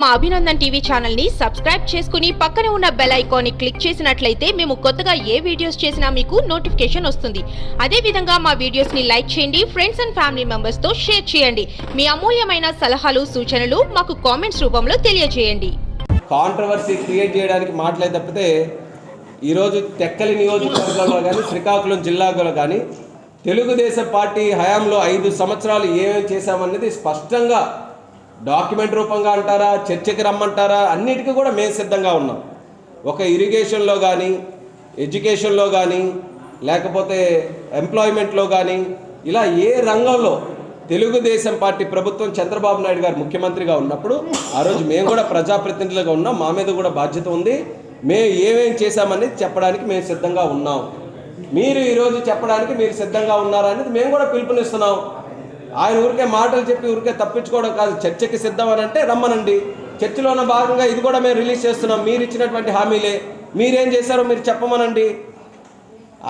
మా అభినందన్ టీవీ ఛానల్ని సబ్స్క్రైబ్ చేసుకుని పక్కనే ఉన్న బెల్ ఐకాన్ని క్లిక్ చేసినట్లయితే మేము కొత్తగా ఏ వీడియోస్ చేసినా మీకు నోటిఫికేషన్ వస్తుంది. అదే విధంగా మా వీడియోస్ని లైక్ చేయండి ఫ్రెండ్స్ అండ్ ఫ్యామిలీ మెంబర్స్తో షేర్ చేయండి. మీ అమూల్యమైన సలహాలు సూచనలు మాకు కామెంట్స్ రూపంలో తెలియజేయండి. కాంట్రవర్సీ క్రియేట్ చేయడానికి మాటలే తప్పితే ఈరోజు తెక్కలి నియోజకవర్గంలో కానీ శ్రీకాకుళం జిల్లాలో కానీ తెలుగుదేశం పార్టీ హయాంలో ఐదు సంవత్సరాలు ఏమేమి చేశామన్నది స్పష్టంగా డాక్యుమెంట్ రూపంగా అంటారా చర్చకి రమ్మంటారా అన్నిటికీ కూడా మేము సిద్ధంగా ఉన్నాం. ఒక ఇరిగేషన్లో కానీ ఎడ్యుకేషన్లో కానీ లేకపోతే ఎంప్లాయ్మెంట్లో కానీ ఇలా ఏ రంగంలో తెలుగుదేశం పార్టీ ప్రభుత్వం చంద్రబాబు నాయుడు గారు ముఖ్యమంత్రిగా ఉన్నప్పుడు ఆ రోజు మేము కూడా ప్రజాప్రతినిధులుగా ఉన్నాం మా మీద కూడా బాధ్యత ఉంది. మేము ఏమేం చేశామనేది చెప్పడానికి మేము సిద్ధంగా ఉన్నాం. మీరు ఈరోజు చెప్పడానికి మీరు సిద్ధంగా ఉన్నారా అనేది మేము కూడా పిలుపునిస్తున్నాం. ఆయన ఊరికే మాటలు చెప్పి ఊరికే తప్పించుకోవడం కాదు. చర్చకి సిద్ధం అని అంటే రమ్మనండి. చర్చలో ఉన్న భాగంగా ఇది కూడా మేము రిలీజ్ చేస్తున్నాం. మీరు ఇచ్చినటువంటి హామీలే. మీరేం చేశారో మీరు చెప్పమనండి.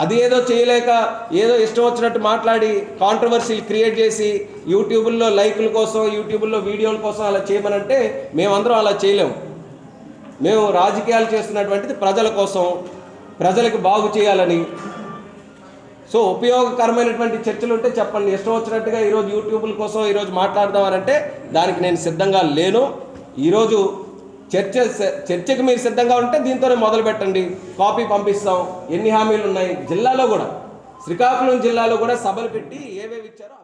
అది ఏదో చేయలేక ఏదో ఇష్టం వచ్చినట్టు మాట్లాడి కాంట్రవర్సీలు క్రియేట్ చేసి యూట్యూబుల్లో లైకుల కోసం యూట్యూబుల్లో వీడియోల కోసం అలా చేయమనంటే మేమందరం అలా చేయలేము మేము రాజకీయాలు చేస్తున్నటువంటిది ప్రజల కోసం ప్రజలకు బాగు చేయాలని సో ఉపయోగకరమైనటువంటి చర్చలు ఉంటే చెప్పండి. ఇష్టం వచ్చినట్టుగా ఈరోజు యూట్యూబ్ల కోసం ఈరోజు మాట్లాడదామనంటే దానికి నేను సిద్ధంగా లేను. ఈరోజు చర్చ చర్చకు మీరు సిద్ధంగా ఉంటే దీంతోనే మొదలు పెట్టండి. కాపీ పంపిస్తాం. ఎన్ని హామీలు ఉన్నాయి జిల్లాలో కూడా. శ్రీకాకుళం జిల్లాలో కూడా సభలు పెట్టి ఏవేవి ఇచ్చారో